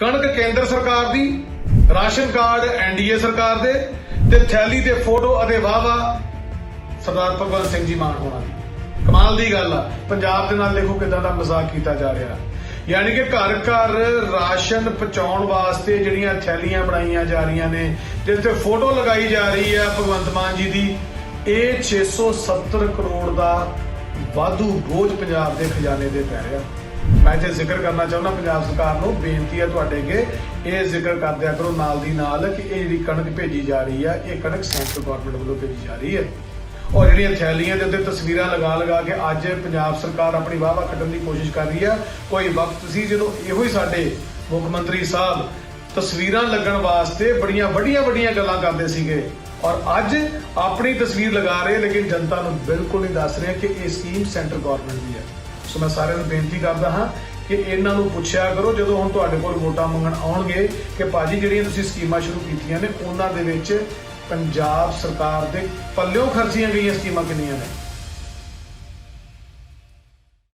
ਕਣਕ ਕੇਂਦਰ ਸਰਕਾਰ ਦੀ, ਰਾਸ਼ਨ ਕਾਰਡ ਐਨਡੀਏ ਸਰਕਾਰ ਦੇ ਤੇ ਥੈਲੀ ਤੇ ਫੋਟੋ ਅਤੇ ਵਾਵਾ ਸਰਦਾਰ ਭਗਵੰਤ ਸਿੰਘ ਜੀ ਮਾਨ ਹੋਣਾ ਦੀ ਕਮਾਲ ਦੀ ਗੱਲ ਆ। ਪੰਜਾਬ ਦੇ ਨਾਲ ਦੇਖੋ ਕਿਦਾਂ ਦਾ ਮਜ਼ਾਕ ਕੀਤਾ ਜਾ ਰਿਹਾ। ਯਾਨੀ ਕਿ ਘਰ ਘਰ ਰਾਸ਼ਨ ਪਹੁੰਚਾਉਣ ਵਾਸਤੇ ਜਿਹੜੀਆਂ ਥੈਲੀਆਂ ਬਣਾਈਆਂ ਜਾ ਰਹੀਆਂ ਨੇ ਜਿਸ ਤੇ ਫੋਟੋ ਲਗਾਈ ਜਾ ਰਹੀ ਹੈ ਭਗਵੰਤ ਮਾਨ ਜੀ ਦੀ, ਇਹ 670 ਕਰੋੜ ਦਾ ਵਾਧੂ ਬੋਝ ਪੰਜਾਬ ਦੇ ਖਜ਼ਾਨੇ ਦੇ ਪੈ ਰਿਹਾ। ਮੈਂ ਜੇ ਜ਼ਿਕਰ ਕਰਨਾ ਚਾਹੁੰਦਾ ਪੰਜਾਬ ਸਰਕਾਰ ਨੂੰ, ਬੇਨਤੀ ਹੈ ਤੁਹਾਡੇ ਅੱਗੇ, ਇਹ ਜ਼ਿਕਰ ਕਰਦਿਆ ਕਰੋ ਨਾਲ ਦੀ ਨਾਲ ਕਿ ਇਹ ਜਿਹੜੀ ਕਣਕ ਭੇਜੀ ਜਾ ਰਹੀ ਹੈ ਇਹ ਕਣਕ ਸੈਂਟਰ ਗਵਰਨਮੈਂਟ ਵੱਲੋਂ ਭੇਜੀ ਜਾ ਰਹੀ ਹੈ। ਔਰ ਜਿਹੜੀਆਂ ਥੈਲੀਆਂ ਦੇ ਉੱਤੇ ਤਸਵੀਰਾਂ ਲਗਾ ਲਗਾ ਕੇ ਅੱਜ ਪੰਜਾਬ ਸਰਕਾਰ ਆਪਣੀ ਵਾਹਵਾ ਕੱਢਣ ਦੀ ਕੋਸ਼ਿਸ਼ ਕਰ ਰਹੀ ਹੈ ਕੋਈ ਵਕਤ ਸੀ ਜਦੋਂ ਇਹੋ ਹੀ ਸਾਡੇ ਮੁੱਖ ਮੰਤਰੀ ਸਾਹਿਬ ਤਸਵੀਰਾਂ ਲੱਗਣ ਵਾਸਤੇ ਬੜੀਆਂ ਵੱਡੀਆਂ ਵੱਡੀਆਂ ਗੱਲਾਂ ਕਰਦੇ ਸੀਗੇ। ਔਰ ਅੱਜ ਆਪਣੀ ਤਸਵੀਰ ਲਗਾ ਰਹੇ, ਲੇਕਿਨ ਜਨਤਾ ਨੂੰ ਬਿਲਕੁਲ ਨਹੀਂ ਦੱਸ ਰਿਹਾ ਕਿ ਇਹ ਸਕੀਮ ਸੈਂਟਰ ਗਵਰਨਮੈਂਟ ਦੀ ਹੈ। ਸੋ ਮੈਂ ਸਾਰਿਆਂ ਨੂੰ ਬੇਨਤੀ ਕਰਦਾ ਹਾਂ ਕਿ ਇਹਨਾਂ ਨੂੰ ਪੁੱਛਿਆ ਕਰੋ, ਜਦੋਂ ਹੁਣ ਤੁਹਾਡੇ ਕੋਲ ਵੋਟਾਂ ਮੰਗਣ ਆਉਣਗੇ, ਕਿ ਭਾਜੀ ਜਿਹੜੀਆਂ ਤੁਸੀਂ ਸਕੀਮਾਂ ਸ਼ੁਰੂ ਕੀਤੀਆਂ ਨੇ, ਉਹਨਾਂ ਦੇ ਵਿੱਚ ਪੰਜਾਬ ਸਰਕਾਰ ਦੇ ਪੱਲਿਓਂ ਖਰਚੀਆਂ ਗਈਆਂ ਸਕੀਮਾਂ ਕਿੰਨੀਆਂ ਨੇ?